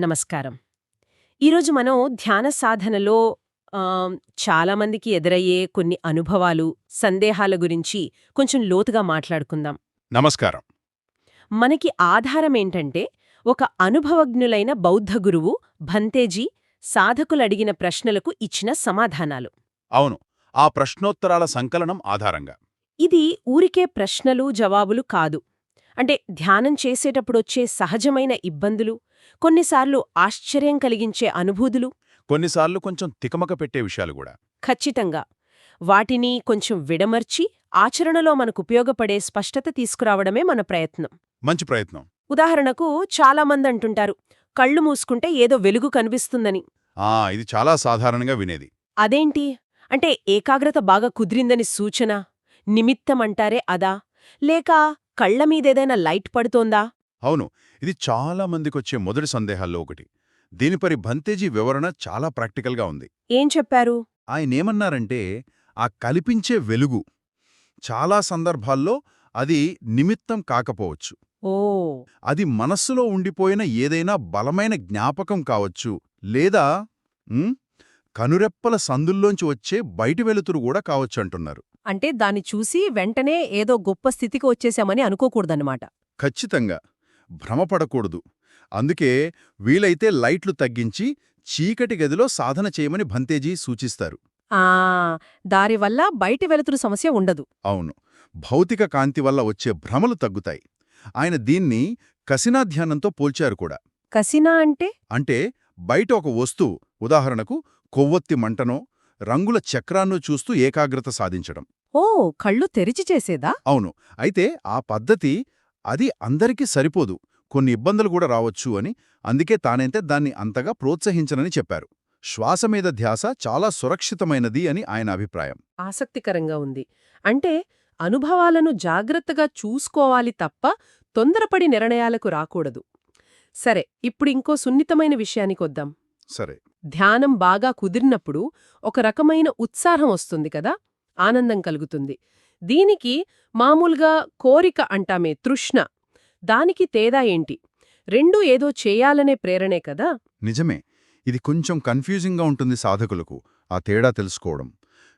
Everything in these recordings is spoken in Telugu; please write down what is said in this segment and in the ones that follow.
నమస్కారం. ఈరోజు మనం ధ్యాన సాధనలో చాలామందికి ఎదురయ్యే కొన్ని అనుభవాలు సందేహాల గురించి కొంచెం లోతుగా మాట్లాడుకుందాం. నమస్కారం. మనకి ఆధారం ఏంటంటే ఒక అనుభవజ్ఞులైన బౌద్ధ గురువు భంతేజీ సాధకులడిగిన ప్రశ్నలకు ఇచ్చిన సమాధానాలు. అవును. ఆ ప్రశ్నోత్తరాల సంకలనం ఆధారంగా. ఇది ఊరికే ప్రశ్నలు జవాబులు కాదు. అంటే ధ్యానం చేసేటప్పుడొచ్చే సహజమైన ఇబ్బందులు కొన్నిసార్లు ఆశ్చర్యం కలిగించే అనుభూతులు? కొన్నిసార్లు కొంచెం తికమక పెట్టే విషయాలు కూడా. ఖచ్చితంగా. వాటిని కొంచెం విడమర్చి ఆచరణలో మనకు ఉపయోగపడే స్పష్టత తీసుకురావడమే మన ప్రయత్నం. మంచి ప్రయత్నం. ఉదాహరణకు చాలామంది అంటుంటారు కళ్ళు మూసుకుంటే ఏదో వెలుగు కనిపిస్తుందని. ఆ ఇది చాలా సాధారణంగా వినేది. అదేంటి? అంటే ఏకాగ్రత బాగా కుదిరిందని సూచన నిమిత్తమంటారే అదా? లేక కళ్ళ మీదేదైనా లైట్ పడుతోందా? అవును ఇది చాలా మందికొచ్చే మొదటి సందేహాల్లో ఒకటి. దీనిపరి భంతేజీ వివరణ చాలా ప్రాక్టికల్గా ఉంది. ఏం చెప్పారు? ఆయనేమన్నారంటే ఆ కల్పించే వెలుగు చాలా సందర్భాల్లో అది నిమిత్తం కాకపోవచ్చు. ఓ! అది మనస్సులో ఉండిపోయిన ఏదైనా బలమైన జ్ఞాపకం కావచ్చు లేదా కనురెప్పల సందుల్లోంచి వచ్చే బయటి వెలుతురు కూడా కావచ్చంటున్నారు అంటే దాన్ని చూసి వెంటనే ఏదో గొప్ప స్థితికి వచ్చేసామని అనుకోకూడదన్నమాట. ఖచ్చితంగా. భ్రమపడకూడదు. అందుకే వీలైతే లైట్లు తగ్గించి చీకటి గదిలో సాధన చేయమని భంతేజీ సూచిస్తారు. ఆ దారివల్ల బయటి వెలుతురు సమస్య ఉండదు. అవును. భౌతిక కాంతి వల్ల వచ్చే భ్రమలు తగ్గుతాయి. ఆయన దీన్ని కసినాధ్యానంతో పోల్చారు కూడా. కసినా అంటే? అంటే బయట ఒక వస్తువు ఉదాహరణకు కొవ్వొత్తి మంటనో రంగుల చక్రాన్నో చూస్తూ ఏకాగ్రత సాధించడం. ఓ కళ్ళు తెరిచి చేసేదా? అవును. అయితే ఆ పద్ధతి అది అందరికీ సరిపోదు. కొన్ని ఇబ్బందులు కూడా రావచ్చు అని. అందుకే తానైతే దాన్ని అంతగా ప్రోత్సహించనని చెప్పారు. శ్వాస మీద ధ్యాస చాలా సురక్షితమైనది అని ఆయన అభిప్రాయం. ఆసక్తికరంగా ఉంది. అంటే అనుభవాలను జాగ్రత్తగా చూసుకోవాలి తప్ప తొందరపడి నిర్ణయాలకు రాకూడదు. సరే ఇప్పుడు ఇంకో సున్నితమైన విషయానికొద్దాం సరే. ధ్యానం బాగా కుదిరినప్పుడు ఒక రకమైన ఉత్సాహం వస్తుంది కదా? ఆనందం కలుగుతుంది. దీనికి మామూలుగా కోరిక అంటామే తృష్ణ. దానికి తేడా ఏంటి? రెండూ ఏదో చేయాలనే ప్రేరణే కదా? నిజమే. ఇది కొంచెం కన్ఫ్యూజింగ్గా ఉంటుంది సాధకులకు ఆ తేడా తెలుసుకోవడం.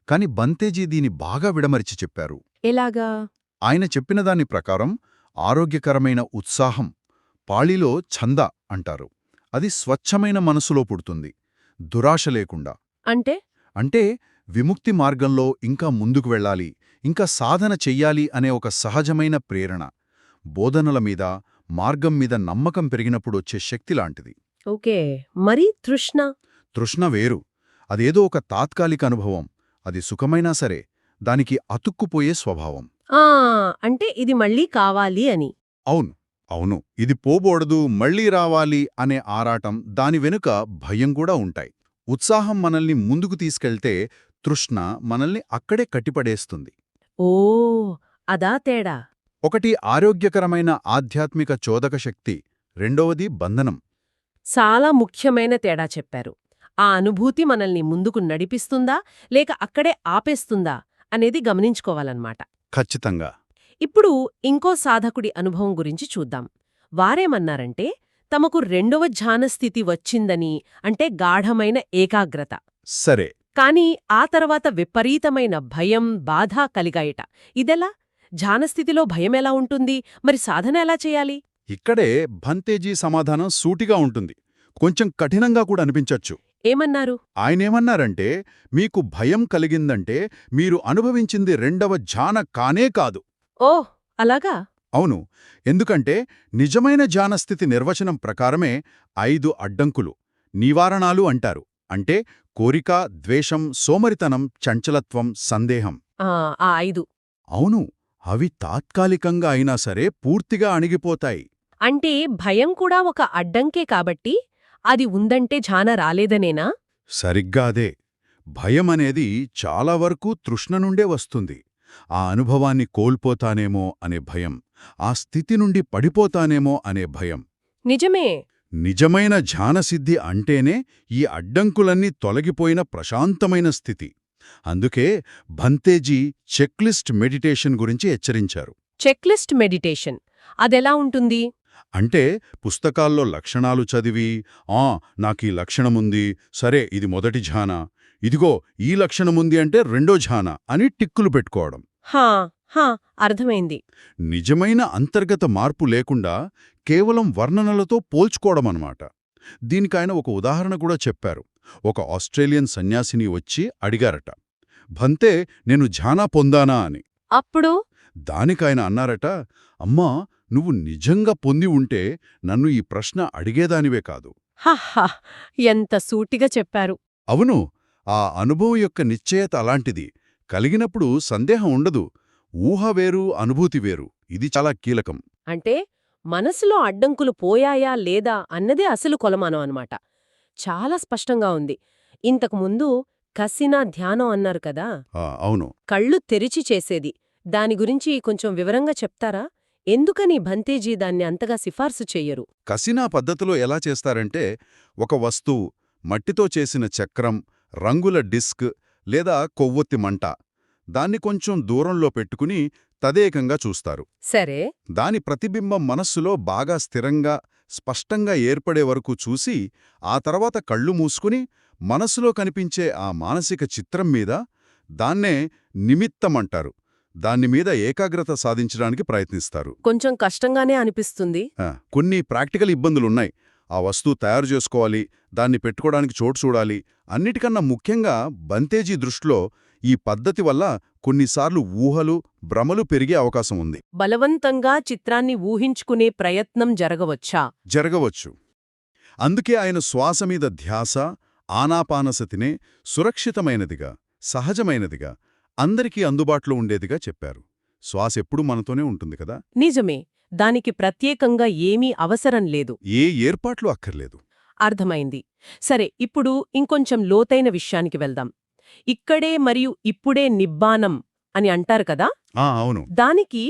కాని బంతేజీ దీని బాగా విడమరిచి చెప్పారు. ఎలాగా? ఆయన చెప్పిన దాని ప్రకారం ఆరోగ్యకరమైన ఉత్సాహం పాళిలో ఛంద అంటారు. అది స్వచ్ఛమైన మనసులో పుడుతుంది దురాశ లేకుండా. అంటే? అంటే విముక్తి మార్గంలో ఇంకా ముందుకు వెళ్ళాలి ఇంకా సాధన చెయ్యాలి అనే ఒక సహజమైన ప్రేరణ. బోధనల మీద మార్గం మీద నమ్మకం పెరిగినప్పుడు వచ్చే శక్తి లాంటిది. ఓకే. మరి తృష్ణ? తృష్ణ వేరు. అదేదో ఒక తాత్కాలిక అనుభవం. అది సుఖమైనా సరే దానికి అతుక్కుపోయే స్వభావం. అంటే ఇది మళ్ళీ కావాలి అని. అవును. అవును. ఇది పోబోడదు మళ్ళీ రావాలి అనే ఆరాటం దాని వెనుక భయం కూడా ఉంటాయి. ఉత్సాహం మనల్ని ముందుకు తీసుకెళ్తే తృష్ణ మనల్ని అక్కడే కట్టిపడేస్తుంది. ఓ అదా తేడా. ఒకటి ఆరోగ్యకరమైన ఆధ్యాత్మిక చోదక శక్తి రెండవది బంధనం. చాలా ముఖ్యమైన తేడా చెప్పారు. ఆ అనుభూతి మనల్ని ముందుకు నడిపిస్తుందా లేక అక్కడే ఆపేస్తుందా అనేది గమనించుకోవాలన్నమాట. ఖచ్చితంగా. ఇప్పుడు ఇంకో సాధకుడి అనుభవం గురించి చూద్దాం. వారేమన్నారంటే తమకు రెండవ ధ్యానస్థితి వచ్చిందని అంటే గాఢమైన ఏకాగ్రత. సరే కాని ఆ తర్వాత విపరీతమైన భయం బాధ కలిగాయట. ఇదెలా? ధ్యానస్థితిలో భయమెలా ఉంటుంది? మరి సాధన ఎలా చేయాలి? ఇక్కడే భంతేజీ సమాధానం సూటిగా ఉంటుంది. కొంచెం కఠినంగా కూడా అనిపించొచ్చు. ఏమన్నారు? ఆయనేమన్నారంటే మీకు భయం కలిగిందంటే మీరు అనుభవించింది రెండవ ఝాన కానే కాదు. ఓహ్ అలాగా? అవును. ఎందుకంటే నిజమైన ధ్యానస్థితి నిర్వచనం ప్రకారమే ఐదు అడ్డంకులు నివారణాలు అంటారు. అంటే కోరిక ద్వేషం సోమరితనం చంచలత్వం సందేహం. ఆ ఆ ఐదు. అవును అవి తాత్కాలికంగా అయినా సరే పూర్తిగా అణిగిపోతాయి. అంటే భయం కూడా ఒక అడ్డంకే కాబట్టి అది ఉందంటే ఝాన రాలేదనేనా? సరిగ్గా అదే. భయమనేది చాలా వరకు తృష్ణ నుండే వస్తుంది. ఆ అనుభవాన్ని కోల్పోతానేమో అనే భయం ఆ స్థితి నుండి పడిపోతానేమో అనే భయం. నిజమే. నిజమైన ధ్యానసిద్ధి అంటేనే ఈ అడ్డంకులన్నీ తొలగిపోయిన ప్రశాంతమైన స్థితి. అందుకే భంతేజీ చెక్లిస్ట్ మెడిటేషన్ గురించి హెచ్చరించారు. చెక్లిస్ట్ మెడిటేషన్ అదెలా ఉంటుంది? అంటే పుస్తకాల్లో లక్షణాలు చదివి ఆ నాకీ లక్షణముంది సరే ఇది మొదటి ఝాన ఇదిగో ఈ లక్షణముంది అంటే రెండో ఝాన అని టిక్కులు పెట్టుకోవడం. హా! హా అర్థమైంది. నిజమైన అంతర్గత మార్పు లేకుండా కేవలం వర్ణనలతో పోల్చుకోవడమన్నమాట. దీనికాయన ఒక ఉదాహరణ కూడా చెప్పారు. ఒక ఆస్ట్రేలియన్ సన్యాసిని వచ్చి అడిగారట. భంతే నేను ఝానా పొందానా అని. అప్పుడు? దానికాయన అన్నారట అమ్మా నువ్వు నిజంగా పొంది ఉంటే నన్ను ఈ ప్రశ్న అడిగేదానివే కాదు. హహా ఎంత సూటిగా చెప్పారు. అవును ఆ అనుభవం యొక్క నిశ్చయత అలాంటిది. కలిగినప్పుడు సందేహం ఉండదు. ఊహ వేరు అనుభూతి వేరు. ఇది చాలా కీలకం. అంటే మనసులో అడ్డంకులు పోయాయా లేదా అన్నదే అసలు కొలమానం అన్నమాట. చాలా స్పష్టంగా ఉంది. ఇంతకుముందు కసినా ధ్యానం అన్నారు కదా? ఆ, అవును. కళ్ళు తెరిచి చేసేది. దాని గురించి కొంచెం వివరంగా చెప్తారా? ఎందుకని భంతేజీ దాన్ని అంతగా సిఫార్సు చెయ్యరు? కసినా పద్ధతిలో ఎలా చేస్తారంటే ఒక వస్తువు మట్టితో చేసిన చక్రం రంగుల డిస్క్ లేదా కొవ్వొత్తి మంట. దాన్ని కొంచెం దూరంలో పెట్టుకుని తదేకంగా చూస్తారు. సరే. దాని ప్రతిబింబం మనస్సులో బాగా స్థిరంగా స్పష్టంగా ఏర్పడే వరకు చూసి ఆ తర్వాత కళ్ళు మూసుకుని మనస్సులో కనిపించే ఆ మానసిక చిత్రం మీద దాన్నే నిమిత్తమంటారు. దాని మీద ఏకాగ్రత సాధించడానికి ప్రయత్నిస్తారు. కొంచెం కష్టంగానే అనిపిస్తుంది. కొన్ని ప్రాక్టికల్ ఇబ్బందులున్నాయి. ఆ వస్తువు తయారు చేసుకోవాలి దాన్ని పెట్టుకోవడానికి చోటు చూడాలి అన్నిటికన్నా ముఖ్యంగా బంతేజీ దృష్టిలో ఈ పద్ధతి వల్ల కొన్నిసార్లు ఊహలు భ్రమలు పెరిగే అవకాశం ఉంది. బలవంతంగా చిత్రాన్ని ఊహించుకునే ప్రయత్నం జరగవచ్చా? జరగవచ్చు. అందుకే ఆయన శ్వాస మీద ధ్యాస ఆనాపానసతినే సురక్షితమైనదిగా సహజమైనదిగా అందరికీ అందుబాటులో ఉండేదిగా చెప్పారు. శ్వాస ఎప్పుడూ మనతోనే ఉంటుంది కదా? నిజమే. దానికి ప్రత్యేకంగా ఏమీ అవసరం లేదు. ఏ ఏర్పాట్లు అక్కర్లేదు. అర్థమైంది. సరే ఇప్పుడు ఇంకొంచెం లోతైన విషయానికి వెళ్దాం. ఇక్కడే మరియు ఇప్పుడే నిబ్బానం అని అంటారు కదా? అవును. దానికి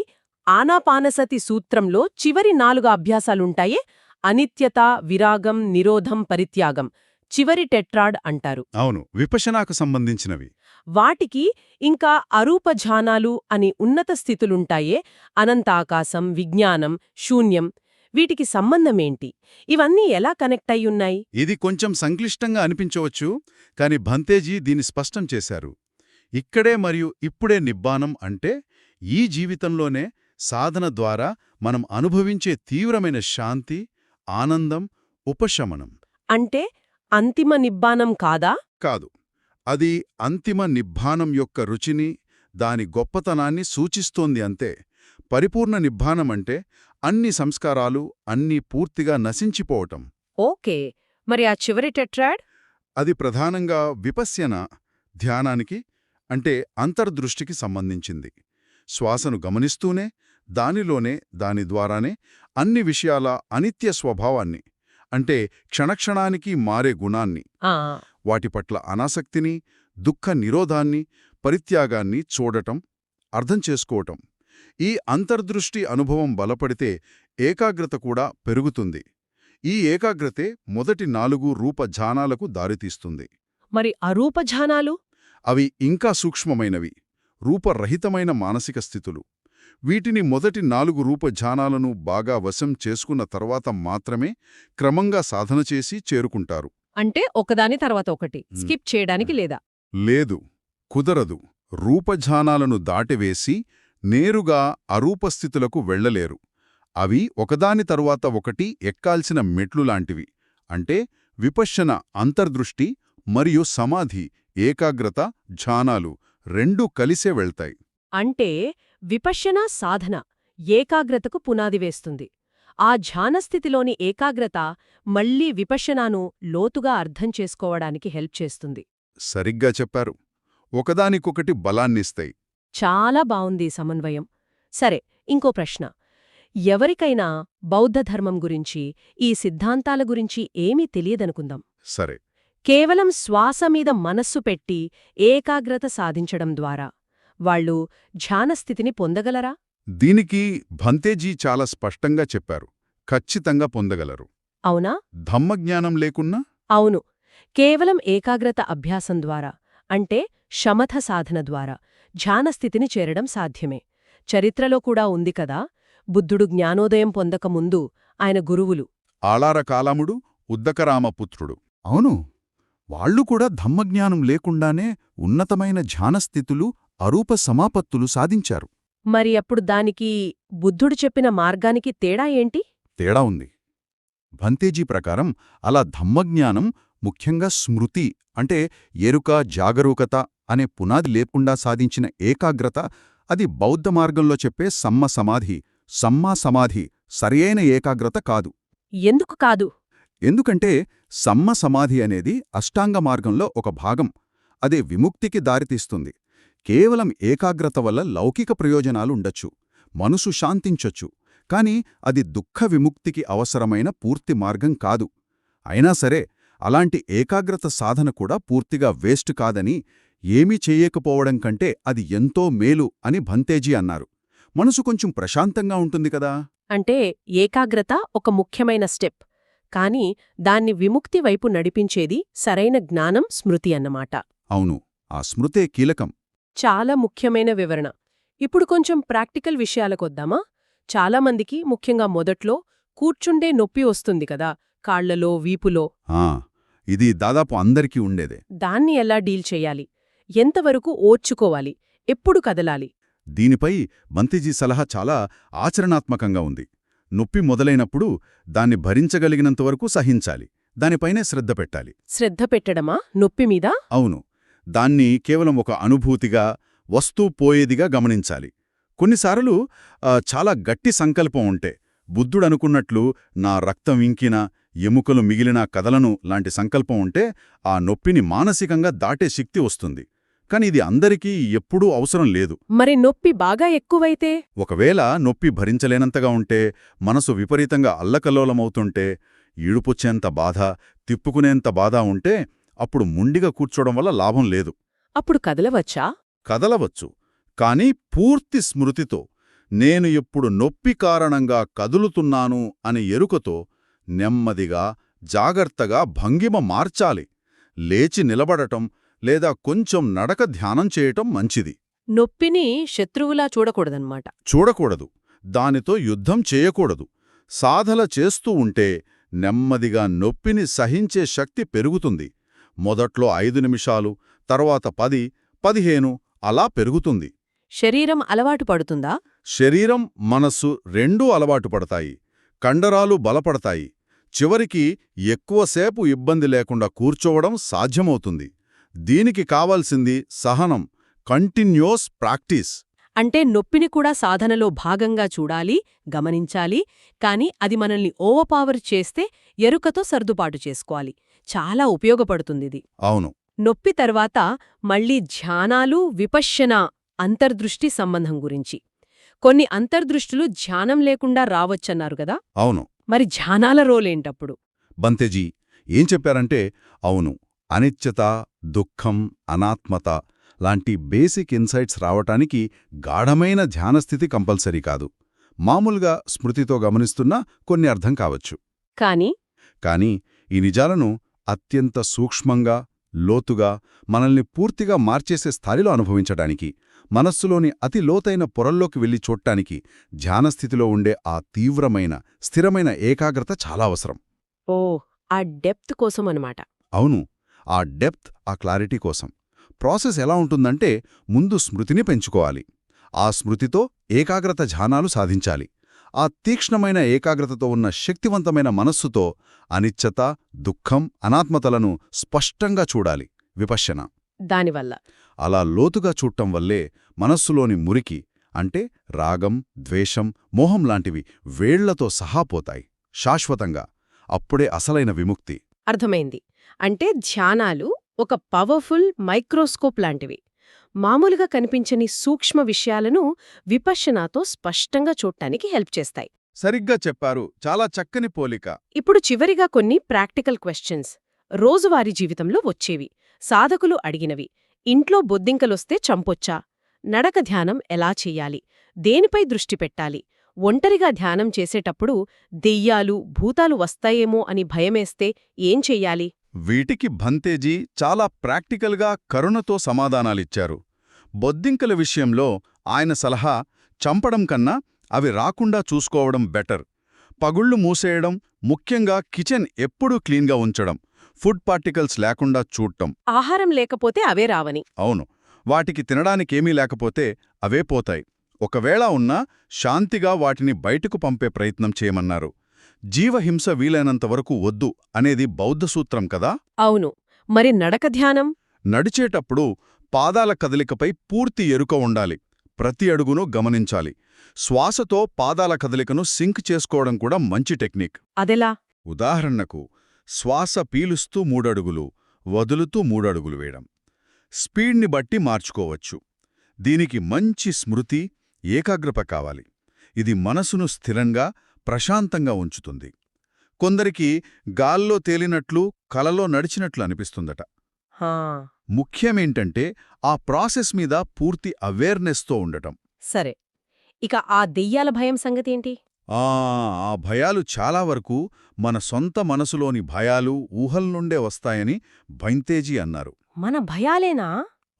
ఆనాపానసతి సూత్రంలో చివరి నాలుగు అభ్యాసాలుంటాయే అనిత్యత విరాగం నిరోధం పరిత్యాగం. చివరి టెట్రాడ్ అంటారు. అవును విపశనాకు సంబంధించినవి. వాటికి ఇంకా అరూపఝానాలు అని ఉన్నత స్థితులుంటాయే అనంతాకాశం విజ్ఞానం శూన్యం. వీటికి సంబంధమేంటి? ఇవన్నీ ఎలా కనెక్ట్ అయ్యున్నాయి ఇది కొంచెం సంక్లిష్టంగా అనిపించవచ్చు కాని భంతేజీ దీని స్పష్టం చేశారు. ఇక్కడే మరియు ఇప్పుడే నిబ్బానం అంటే ఈ జీవితంలోనే సాధన ద్వారా మనం అనుభవించే తీవ్రమైన శాంతి ఆనందం ఉపశమనం. అంటే అంతిమ నిబ్బానం కాదా? కాదు. అది అంతిమ నిబ్బానం యొక్క రుచిని దాని గొప్పతనాన్ని సూచిస్తోంది అంతే. పరిపూర్ణ నిబ్బానమంటే అన్ని సంస్కారాలు అన్నీ పూర్తిగా నశించిపోవటం. ఓకే. మరి ఆ చివరి టెట్రాడ్? అది ప్రధానంగా విపశ్యన ధ్యానానికి అంటే అంతర్దృష్టికి సంబంధించింది. శ్వాసను గమనిస్తూనే దానిలోనే దాని ద్వారానే అన్ని విషయాల అనిత్య స్వభావాన్ని అంటే క్షణక్షణానికి మారే గుణాన్ని వాటి పట్ల అనాసక్తిని దుఃఖ నిరోధాన్ని పరిత్యాగాన్ని చూడటం అర్థం చేసుకోవటం. ఈ అంతర్దృష్టి అనుభవం బలపడితే ఏకాగ్రత కూడా పెరుగుతుంది. ఈ ఏకాగ్రతే మొదటి నాలుగు రూప ఝానాలకు దారితీస్తుంది. మరి అరూపఝానాలు అవి ఇంకా సూక్ష్మమైనవి రూపరహితమైన మానసిక స్థితులు. వీటిని మొదటి నాలుగు రూప ఝానాలను బాగా వశం చేసుకున్న తర్వాత మాత్రమే క్రమంగా సాధన చేసి చేరుకుంటారు. అంటే ఒకదాని తర్వాత ఒకటి. స్కిప్ చేయడానికి లేదా? లేదు కుదరదు. రూపఝానాలను దాటివేసి నేరుగా అరూపస్థితులకు వెళ్ళలేరు. అవి ఒకదాని తరువాత ఒకటి ఎక్కాల్సిన మెట్లులాంటివి అంటే విపశ్యన అంతర్దృష్టి మరియు సమాధి ఏకాగ్రత ఝానాలు రెండూ కలిసే వెళ్తాయి. అంటే విపశ్యన సాధన ఏకాగ్రతకు పునాది వేస్తుంది. ఆ ధ్యానస్థితిలోని ఏకాగ్రత మళ్ళీ విపశ్యనాను లోతుగా అర్థం చేసుకోవడానికి హెల్ప్ చేస్తుంది. సరిగ్గా చెప్పారు. ఒకదానికొకటి బలాన్నిస్తాయి. చాలా బావుంది సమన్వయం. సరే ఇంకో ప్రశ్న. ఎవరికైనా బౌద్ధ ధర్మం గురించి ఈ సిద్ధాంతాల గురించి ఏమీ తెలియదనుకుందాం. సరే. కేవలం శ్వాస మీద మనస్సు పెట్టి ఏకాగ్రత సాధించడం ద్వారా. వాళ్ళు ధ్యానస్థితిని పొందగలరా? దీనికి భంతేజీ చాలా స్పష్టంగా చెప్పారు. ఖచ్చితంగా పొందగలరు. అవునా? ధమ్మజ్ఞానం లేకున్నా? అవును. కేవలం ఏకాగ్రత అభ్యాసం ద్వారా అంటే శమథ సాధన ద్వారా. ధ్యానస్థితిని చేరడం సాధ్యమే. చరిత్రలో కూడా ఉంది కదా బుద్ధుడు జ్ఞానోదయం పొందకముందు ఆయన గురువులు. ఆళారకాలముడు ఉద్దకరామపుత్రుడు. అవును వాళ్ళు కూడా ధమ్మజ్ఞానం లేకుండానే ఉన్నతమైన ధ్యానస్థితులు అరూప సమాపత్తులు సాధించారు. మరి అప్పుడు దానికి బుద్ధుడు చెప్పిన మార్గానికి తేడా ఏంటి? తేడా ఉంది. భంతేజీ ప్రకారం అలా ధమ్మజ్ఞానం ముఖ్యంగా స్మృతి అంటే ఎరుక జాగరూకత అనే పునాది లేకుండా సాధించిన ఏకాగ్రత అది బౌద్ధ మార్గంలో చెప్పే సమ్మ సమాధి. సమ్మా సమాధి సరియైన ఏకాగ్రత కాదు. ఎందుకు కాదు? ఎందుకంటే సమ్మ సమాధి అనేది అష్టాంగ మార్గంలో ఒక భాగం. అదే విముక్తికి దారితీస్తుంది. కేవలం ఏకాగ్రత వల్ల లౌకిక ప్రయోజనాలుండొచ్చు మనసు శాంతించొచ్చు. కాని అది దుఃఖ విముక్తికి అవసరమైన పూర్తి మార్గం కాదు. అయినా సరే అలాంటి ఏకాగ్రత సాధన కూడా పూర్తిగా వేస్ట్ కాదని ఏమీ చెయ్యకపోవడం కంటే అది ఎంతో మేలు అని భంతేజీ అన్నారు. మనసు కొంచెం ప్రశాంతంగా ఉంటుంది కదా? అంటే ఏకాగ్రత ఒక ముఖ్యమైన స్టెప్. కాని దాన్ని విముక్తి వైపు నడిపించేది సరైన జ్ఞానం స్మృతి అన్నమాట. అవును ఆ స్మృతే కీలకం. చాలా ముఖ్యమైన వివరణ. ఇప్పుడు కొంచెం ప్రాక్టికల్ విషయాలకొద్దామా చాలామందికి ముఖ్యంగా మొదట్లో కూర్చుండే నొప్పి వస్తుంది కదా కాళ్ళలో వీపులో. ఆ ఇది దాదాపు అందరికీ ఉండేదే. దాన్ని ఎలా డీల్ చెయ్యాలి ఎంతవరకు ఓర్చుకోవాలి? ఎప్పుడు కదలాలి? దీనిపై బంతిజీ సలహా చాలా ఆచరణాత్మకంగా ఉంది. నొప్పి మొదలైనప్పుడు దాన్ని భరించగలిగినంతవరకు సహించాలి. దానిపైనే శ్రద్ధ పెట్టాలి. శ్రద్ధ పెట్టడమా? నొప్పి మీద? అవును. దాన్ని కేవలం ఒక అనుభూతిగా వస్తూ పోయేదిగా గమనించాలి. కొన్నిసార్లు చాలా గట్టి సంకల్పం ఉంటే బుద్ధుడనుకున్నట్లు నా రక్తం ఇంకిన ఎముకలు మిగిలిన కదలను లాంటి సంకల్పం ఉంటే ఆ నొప్పిని మానసికంగా దాటే శక్తి వస్తుంది. కాని ఇది అందరికీ ఎప్పుడూ అవసరం లేదు. మరి నొప్పి బాగా ఎక్కువైతే? ఒకవేళ నొప్పి భరించలేనంతగా ఉంటే మనసు విపరీతంగా అల్లకల్లోలమవుతుంటే ఈడుపుచ్చేంత బాధ తిప్పుకునేంత బాధ ఉంటే అప్పుడు ముండిగా కూర్చోవడం వల్ల లాభం లేదు. అప్పుడు కదలవచ్చా? కదలవచ్చు. కాని పూర్తి స్మృతితో నేను ఇప్పుడు నొప్పి కారణంగా కదులుతున్నాను అని ఎరుకతో నెమ్మదిగా జాగర్తగా భంగిమ మార్చాలి. లేచి నిలబడటం లేదా కొంచెం నడక ధ్యానం చేయటం మంచిది. నొప్పిని శత్రువులా చూడకూడదన్నమాట. చూడకూడదు. దానితో యుద్ధం చేయకూడదు. సాధన చేస్తూ ఉంటే నెమ్మదిగా నొప్పిని సహించే శక్తి పెరుగుతుంది. మొదట్లో ఐదు నిమిషాలు తర్వాత పది పదిహేను అలా పెరుగుతుంది. శరీరం అలవాటు పడుతుందా? శరీరం మనస్సు రెండూ అలవాటు పడతాయి. కండరాలు బలపడతాయి. చివరికి ఎక్కువసేపు ఇబ్బంది లేకుండా కూర్చోవడం సాధ్యమవుతుంది. దీనికి కావాల్సింది సహనం కంటిన్యూస్ ప్రాక్టీస్ అంటే నొప్పిని కూడా సాధనలో భాగంగా చూడాలి గమనించాలి కాని అది మనల్ని ఓవర్పవర్ చేస్తే ఎరుకతో సర్దుబాటు చేసుకోవాలి. చాలా ఉపయోగపడుతుందిది. అవును. నొప్పి తర్వాత మళ్ళీ ధ్యానాలు విపశ్యన అంతర్దృష్టి సంబంధం గురించి. కొన్ని అంతర్దృష్టులు ధ్యానం లేకుండా రావచ్చన్నారు గదా అవును. మరి ధ్యానాల రోలేంటప్పుడు? బంతెజీ ఏం చెప్పారంటే అవును అనిత్యత దుఃఖం అనాత్మత లాంటి బేసిక్ ఇన్సైట్స్ రావటానికి గాఢమైన ధ్యానస్థితి కంపల్సరీ కాదు. మామూలుగా స్మృతితో గమనిస్తున్నా కొన్ని అర్థం కావచ్చు. కాని? కాని ఈ నిజాలను అత్యంత సూక్ష్మంగా లోతుగా మనల్ని పూర్తిగా మార్చేసే స్థాయిలో అనుభవించడానికి మనస్సులోని అతి లోతైన పొరల్లోకి వెళ్ళి చూడటానికి ధ్యానస్థితిలో ఉండే ఆ తీవ్రమైన స్థిరమైన ఏకాగ్రత చాలా అవసరం. ఓ ఆ డెప్త్ కోసం అనమాట అవును. ఆ డెప్త్ ఆ క్లారిటీ కోసం. ప్రాసెస్ ఎలా ఉంటుందంటే ముందు స్మృతిని పెంచుకోవాలి. ఆ స్మృతితో ఏకాగ్రత ధ్యానాలు సాధించాలి. ఆ తీక్ష్ణమైన ఏకాగ్రతతో ఉన్న శక్తివంతమైన మనస్సుతో అనిచ్చత దుఃఖం అనాత్మతలను స్పష్టంగా చూడాలి. విపశ్యన. దానివల్ల. అలా లోతుగా చూడటం వల్లే మనస్సులోని మురికి అంటే రాగం ద్వేషం మోహం లాంటివి వేళ్ళతో సహా పోతాయి. శాశ్వతంగా. అప్పుడే అసలైన విముక్తి. అర్థమైంది. అంటే ధ్యానాలు ఒక పవర్ఫుల్ మైక్రోస్కోప్ లాంటివి. మామూలుగా కనిపించని సూక్ష్మ విషయాలను విపశ్యనాతో స్పష్టంగా చూడటానికి హెల్ప్ చేస్తాయి. సరిగ్గా చెప్పారు. చాలా చక్కని పోలిక. ఇప్పుడు చివరిగా కొన్ని ప్రాక్టికల్ క్వశ్చన్స్. రోజువారీ జీవితంలో వచ్చేవి. సాధకులు అడిగినవి. ఇంట్లో బొద్దింకలొస్తే చంపొచ్చా? నడక ధ్యానం ఎలా చెయ్యాలి దేనిపై దృష్టి పెట్టాలి? ఒంటరిగా ధ్యానం చేసేటప్పుడు దెయ్యాలు భూతాలు వస్తాయేమో అని భయమేస్తే ఏం చెయ్యాలి వీటికి భంతేజీ చాలా ప్రాక్టికల్గా కరుణతో సమాధానాలిచ్చారు. బొద్దింకల విషయంలో ఆయన సలహా చంపడం కన్నా అవి రాకుండా చూసుకోవడం బెటర్. పగుళ్ళు మూసేయడం ముఖ్యంగా కిచెన్ ఎప్పుడూ క్లీన్గా ఉంచడం ఫుడ్ పార్టికల్స్ లేకుండా చూడటం ఆహారం లేకపోతే అవే రావని. అవును వాటికి తినడానికేమీ లేకపోతే అవే పోతాయి. ఒకవేళ ఉన్నా శాంతిగా వాటిని బయటకు పంపే ప్రయత్నం చేయమన్నారు. జీవహింస వీలైనంత వరకు వద్దు అనేది బౌద్ధ సూత్రం కదా? అవును. మరి నడక ధ్యానం? నడిచేటప్పుడు పాదాల కదలికపై పూర్తి ఎరుక ఉండాలి. ప్రతి అడుగును గమనించాలి. శ్వాసతో పాదాల కదలికను సింక్ చేసుకోవడం కూడా మంచి టెక్నిక్. అదెలా? ఉదాహరణకు శ్వాస పీలుస్తూ మూడడుగులు వదులుతూ మూడడుగులు వేయడం. స్పీడ్ని బట్టి మార్చుకోవచ్చు. దీనికి మంచి స్మృతి ఏకాగ్రత కావాలి. ఇది మనసును స్థిరంగా ప్రశాంతంగా ఉంచుతుంది. కొందరికి గాల్లో తేలినట్లు కలలో నడిచినట్లు అనిపిస్తుందట. ముఖ్యమేంటంటే ఆ ప్రాసెస్ మీద పూర్తి అవేర్నెస్తో ఉండటం. సరే. ఇక ఆ దెయ్యాల భయం సంగతేంటి? ఆ ఆ భయాలు చాలా వరకు మన సొంత మనసులోని భయాలు ఊహల నుండే వస్తాయని భైంతేజీ అన్నారు. మన భయాలేనా?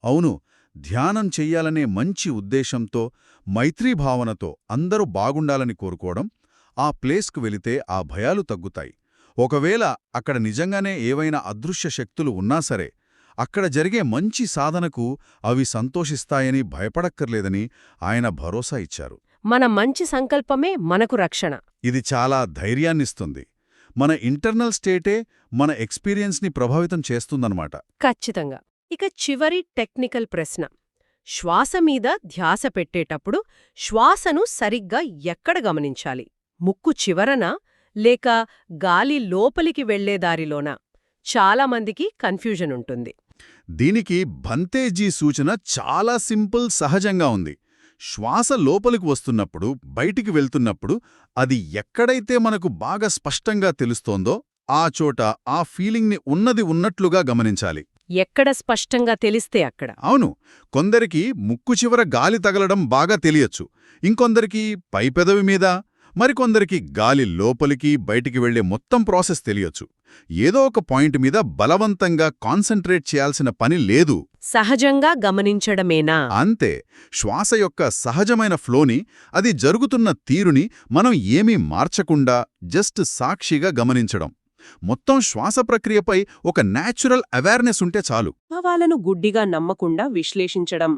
అవును. ధ్యానం చెయ్యాలనే మంచి ఉద్దేశంతో మైత్రీభావనతో అందరూ బాగుండాలని కోరుకోవడం ఆ ప్లేస్కు వెళితే ఆ భయాలు తగ్గుతాయి. ఒకవేళ అక్కడ నిజంగానే ఏవైనా అదృశ్య శక్తులు ఉన్నా సరే అక్కడ జరిగే మంచి సాధనకు అవి సంతోషిస్తాయని భయపడక్కర్లేదని ఆయన భరోసా ఇచ్చారు. మన మంచి సంకల్పమే మనకు రక్షణ. ఇది చాలా ధైర్యాన్నిస్తుంది. మన ఇంటర్నల్ స్టేటే మన ఎక్స్పీరియన్స్ని ప్రభావితం చేస్తుందన్నమాట. ఖచ్చితంగా. ఇక చివరి టెక్నికల్ ప్రశ్న. శ్వాస మీద ధ్యాస పెట్టేటప్పుడు శ్వాసను సరిగ్గా ఎక్కడ గమనించాలి? ముక్కు చివరన లేక గాలి లోపలికి వెళ్ళే దారిలోనా చాలామందికి కన్ఫ్యూజన్ ఉంటుంది. దీనికి భంతేజీ సూచన చాలా సింపుల్ సహజంగా ఉంది. శ్వాస లోపలికి వస్తున్నప్పుడు బయటికి వెళ్తున్నప్పుడు అది ఎక్కడైతే మనకు బాగా స్పష్టంగా తెలుస్తోందో ఆ చోట ఆ ఫీలింగ్ని ఉన్నది ఉన్నట్లుగా గమనించాలి. ఎక్కడ స్పష్టంగా తెలిస్తే అక్కడ. అవును కొందరికి ముక్కు చివర గాలి తగలడం బాగా తెలియచ్చు. ఇంకొందరికి పై పెదవి మీద మరికొందరికి గాలి లోపలికి బయటికి వెళ్ళే మొత్తం ప్రాసెస్ తెలియచ్చు. ఏదో ఒక పాయింట్ మీద బలవంతంగా కాన్సంట్రేట్ చేయాల్సిన పని లేదు. సహజంగా గమనించడమేనా? అంతే. శ్వాస యొక్క సహజమైన ఫ్లోని అది జరుగుతున్న తీరుని మనం ఏమీ మార్చకుండా జస్ట్ సాక్షిగా గమనించడం. మొత్తం శ్వాస ప్రక్రియపై ఒక నేచురల్ అవేర్నెస్ ఉంటే చాలు. భావాలను గుడ్డిగా నమ్మకుండా విశ్లేషించడం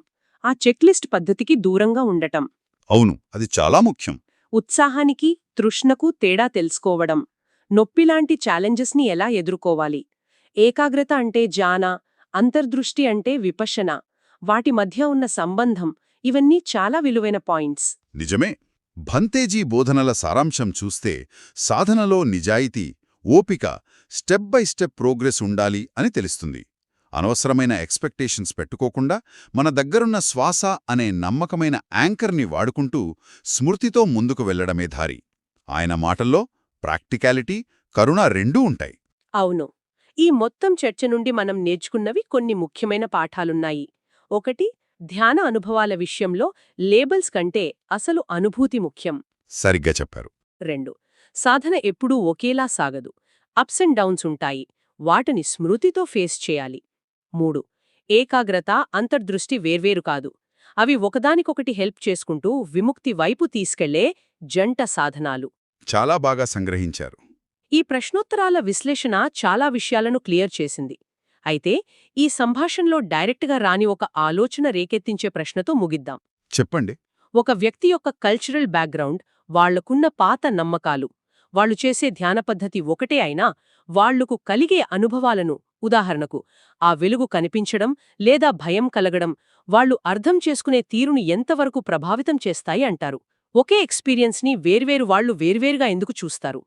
ఆ చెక్లిస్ట్ పద్ధతికి దూరంగా ఉండటం. అవును అది చాలా ముఖ్యం. ఉత్సాహానికి తృష్ణకు తేడా తెలుసుకోవడం. నొప్పిలాంటి ఛాలెంజెస్ని ఎలా ఎదుర్కోవాలి? ఏకాగ్రత అంటే జాన అంతర్దృష్టి అంటే విపశన వాటి మధ్య ఉన్న సంబంధం ఇవన్నీ చాలా విలువైన పాయింట్స్. నిజమే. భంతేజీ బోధనల సారాంశం చూస్తే సాధనలో నిజాయితీ ఓపిక స్టెప్ బై స్టెప్ ప్రోగ్రెస్ ఉండాలి అని తెలుస్తుంది. అనవసరమైన ఎక్స్పెక్టేషన్స్ పెట్టుకోకుండా మన దగ్గరున్న శ్వాస అనే నమ్మకమైన యాంకర్ని వాడుకుంటూ స్మృతితో ముందుకు వెళ్ళడమే దారి. ఆయన మాటల్లో ప్రాక్టికాలిటీ కరుణ రెండూ ఉంటాయి. అవును. ఈ మొత్తం చర్చ నుండి మనం నేర్చుకున్నవి కొన్ని ముఖ్యమైన పాఠాలున్నాయి. ఒకటి ధ్యాన అనుభవాల విషయంలో లేబల్స్ కంటే అసలు అనుభూతి ముఖ్యం. సరిగ్గా చెప్పారు. రెండు సాధన ఎప్పుడూ ఒకేలా సాగదు. అప్స్ అండ్ డౌన్స్ ఉంటాయి. వాటిని స్మృతితో ఫేస్ చేయాలి. మూడు. ఏకాగ్రత అంతర్దృష్టి వేర్వేరు కాదు. అవి ఒకదానికొకటి హెల్ప్ చేసుకుంటూ విముక్తి వైపు తీసుకెళ్ళే జంట సాధనాలు. చాలా బాగా సంగ్రహించారు. ఈ ప్రశ్నోత్తరాల విశ్లేషణ చాలా విషయాలను క్లియర్ చేసింది. అయితే ఈ సంభాషణలో డైరెక్ట్గా రాని ఒక ఆలోచన రేకెత్తించే ప్రశ్నతో ముగిద్దాం. చెప్పండి. ఒక వ్యక్తి యొక్క కల్చరల్ బ్యాక్గ్రౌండ్ వాళ్ళకున్న పాత నమ్మకాలు వాళ్ళు చేసే ధ్యాన పద్ధతి ఒకటే అయినా వాళ్ళకు కలిగే అనుభవాలను ఉదాహరణకు ఆ వెలుగు కనిపించడం లేదా భయం కలగడం వాళ్ళు అర్థం చేసుకునే తీరును ఎంతవరకు ప్రభావితం చేస్తాయి అంటారు. ఒకే ఎక్స్పీరియన్స్ని వేర్వేరు వాళ్ళు వేర్వేరుగా ఎందుకు చూస్తారు?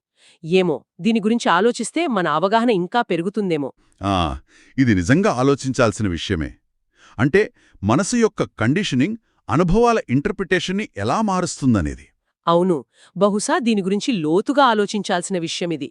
ఏమో దీని గురించి ఆలోచిస్తే మన అవగాహన ఇంకా పెరుగుతుందేమో. ఆ ఇది నిజంగా ఆలోచించాల్సిన విషయమే. అంటే మనసు యొక్క కండిషనింగ్ అనుభవాల ఇంటర్ప్రిటేషన్ని ఎలా మారుస్తుందనేది. అవును బహుశా దీని గురించి లోతుగా ఆలోచించాల్సిన విషయమిది.